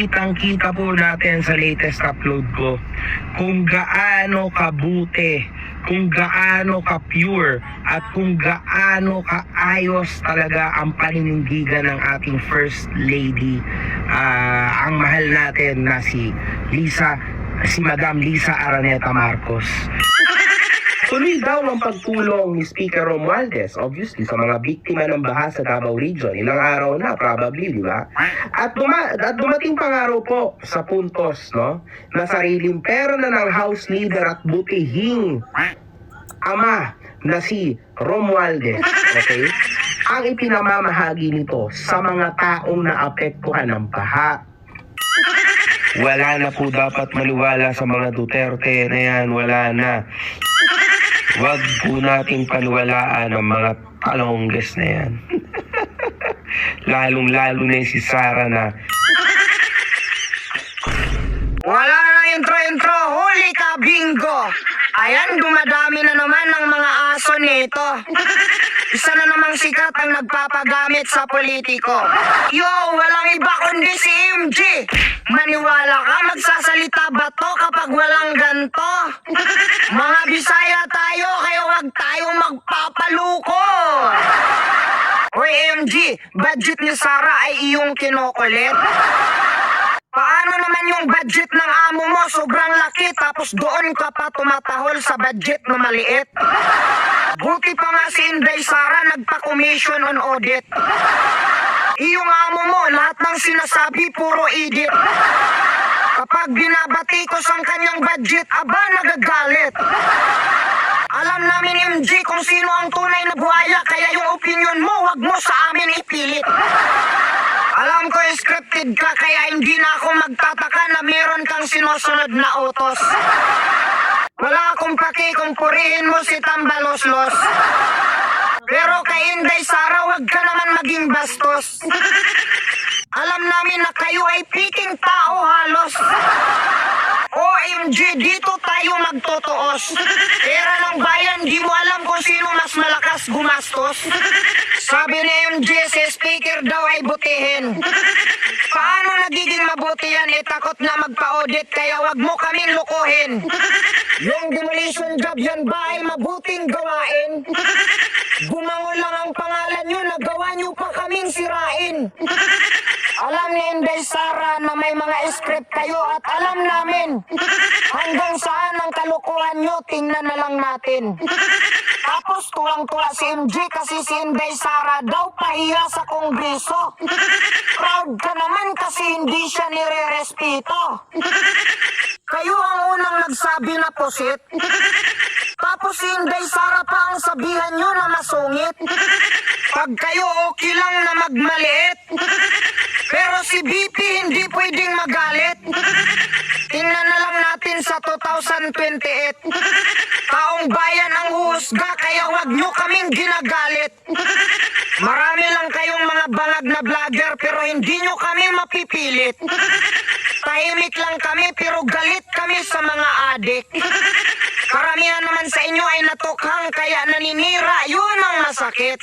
Kitang-kita po natin sa latest upload ko kung gaano kabuti, kung gaano ka-pure, at kung gaano kaayos talaga ang paninindigan ng ating First Lady, ah, ang mahal natin na si Lisa, si Madam Lisa Araneta Marcos. Tuloy daw ang pagtulong ni Speaker Romualdez, obviously, sa mga biktima ng baha sa Davao Region. Ilang araw na, probably, di ba? At, duma at dumating pang araw po sa puntos, no? Na sariling pera na ng House Leader at butihing ama na si Romualdez, okay? Ang ipinamamahagi nito sa mga taong naapektuhan ng baha. Wala na po dapat maniwala sa mga Duterte na yan, wala na. Huwag po nating paniwalaan ang mga talongges na yan. Lalong-lalo na si Sarah na Wala na intro-intro, huli ka bingo! Ayan, dumadami na naman ng mga aso nito. Isa na namang sikat ang nagpapagamit sa politiko. Yo, walang iba kundi si MG. Maniwala ka, magsasalita ba to kapag walang ganto? Mga Bisaya tayo, kaya wag tayong magpapaluko. Hoy MG, budget ni Sara ay iyong kinokulit? Paano naman yung budget ng amo mo sobrang laki tapos doon ka pa tumatahol sa budget na maliit? Buti pa nga si Inday Sara nagpa-commission on audit. Iyong amo mo, lahat ng sinasabi puro edit. Kapag binabatikos ang kanyang budget, aba nagagalit. Alam namin MG kung sino ang tunay na buhaya kaya yung opinion mo wag mo sa amin ipilit. Scripted ka kaya hindi na ako magtataka na meron kang sinusunod na utos. Wala akong paki kung purihin mo si Tambaloslos. Pero kay Inday Sara, wag ka naman maging bastos. Alam namin na kayo ay piking tao halos. OMG, dito tayo magtotoos. Pera ng bayan, di mo alam kung sino mas malakas gumastos. Sabi ni MJ, speaker daw ay butihin. Paano nagiging mabuti yan? Eh, takot na magpa-audit, kaya wag mo kaming lukuhin. Yung demolition job yan ba ay mabuting gawain? Gumangon lang ang pangalan nyo, nagawa nyo pa kaming sirain. Inday Sara na may mga script kayo at alam namin hanggang saan ang kalokohan nyo, tingnan na lang natin. Tapos tuwang-tuwa si MJ kasi si Inday Sara daw pahiya sa kongreso. Proud ka naman kasi hindi siya nire-respeto. Kayo ang unang nagsabi na posit. Tapos si Inday Sara pa ang sabihan nyo na masungit. Pag kayo okay lang na magmaliit. Si BP hindi pwedeng magalit. Tingnan na lang natin sa 2028. Taong bayan ang husga kaya wag nyo kaming ginagalit. Marami lang kayong mga bangag na vlogger pero hindi nyo kami mapipilit. Tahimik lang kami pero galit kami sa mga adik. Karamihan naman sa inyo ay natukhang kaya naninira, yun ang masakit.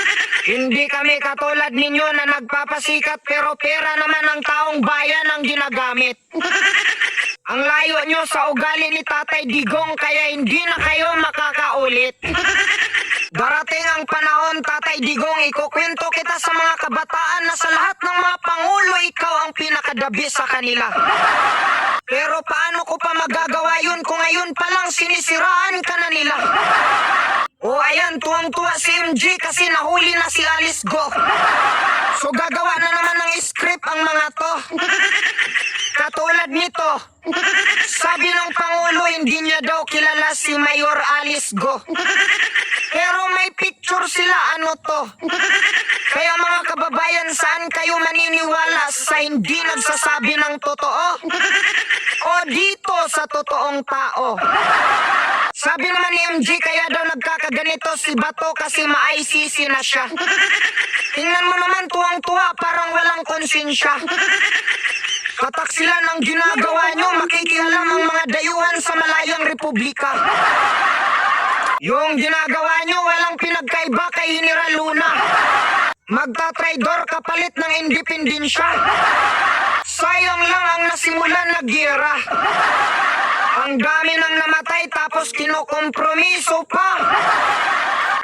Hindi kami katulad ninyo na nagpapasikat pero pera naman ng taong bayan ang ginagamit. Ang layo nyo sa ugali ni Tatay Digong kaya hindi na kayo makakaulit. Darating ang panahon, Tatay Digong, ikukwento kita sa mga kabataan na sa lahat ng mga pangulo, ikaw ang pinakadabi sa kanila. Pero paano ko pa magagawa yun kung ngayon pa lang sinisiraan ka na nila? O ayan, tuwang-tuwa si MG kasi nahuli na si Alice Go. So gagawa na naman ng script ang mga to. Katulad nito, sabi ng Pangulo hindi niya daw kilala si Mayor Alice Go. Pero may picture sila, ano to? Kaya mga kababayan, saan kayo maniniwala sa hindi nagsasabi ng totoo? O dito sa totoong tao? Sabi naman ni MG, kaya daw nagkakaganito si Bato kasi ma-ICC na siya. Tingnan mo naman tuwang-tuwa, parang walang konsensya. Kataksilan ang ginagawa nyo, makikialam ang mga dayuhan sa malayang republika. Yung ginagawa nyo, walang pinagkaiba kay General Luna. Magtatraidor kapalit ng independensya. Sayang lang ang nasimulan na gera. Ang dami nang namatay tapos kinokompromiso pa.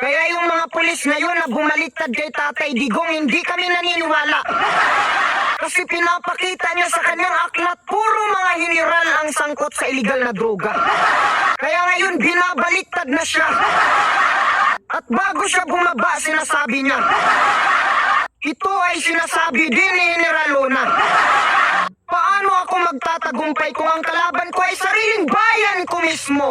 Kaya yung mga pulis ngayon na bumaliktad kay Tatay Digong, hindi kami naniniwala. Kasi pinapakita niya sa kanyang aklat, puro mga hiniral ang sangkot sa iligal na droga. Kaya ngayon, binabaliktad na siya. At bago siya bumaba, sinasabi niya, ito ay sinasabi din ni General Luna. Paano ako magtatagumpay kung ang kalaban ko ay sariling bayan ko mismo?